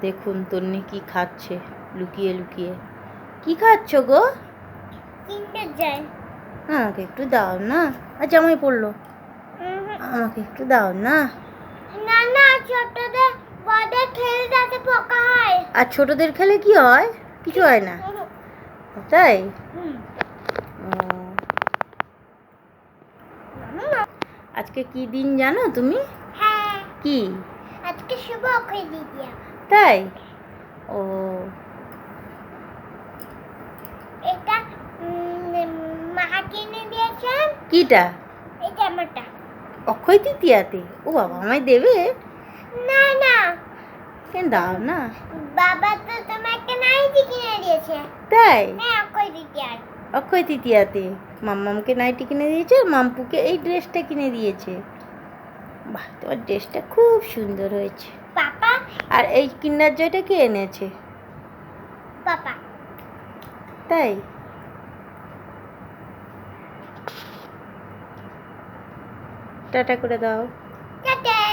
দেখুন তন্নি কি খাচ্ছে। লুকিয়ে লুকিয়ে। কি খাচ্ছ গো? আমাকে একটু দাও না। আর জামাই পড়ল। আমাকে একটু দাও না। না না ছোটদের বড়দের খেলে পোকা হয়। আর ছোটদের খেলে কি হয়? কিছু হয় না। তাই? আজকে কি দিন জানো তুমি? হ্যাঁ। কি? আজকে শুভ অক্ষয় দ্বিতীয়া তাই? ও। এটা মা কিনে দিয়েছেন কিটা? এটা জামাটা অক্ষয় তৃতীয়াতে? ও বাবা আমায় দেবে? না না। কেন দাও না। বাবা তো তোমাকে নাইটি কিনে দিয়েছে। তাই? হ্যাঁ অক্ষয় দ্বিতীয়ার অক্ষয় তৃতীয়াতে? মাম্মামকে নাইটি কিনে দিয়েছে আর মাম্পুকে এই ড্রেসটা কিনে দিয়েছে। বাহ তোমার ড্রেসটা খুব সুন্দর হয়েছে। আর এই কিন্ডার জয়টা কে এনেছে? পাপা। তাই? টাটা করে দাও। টাটা।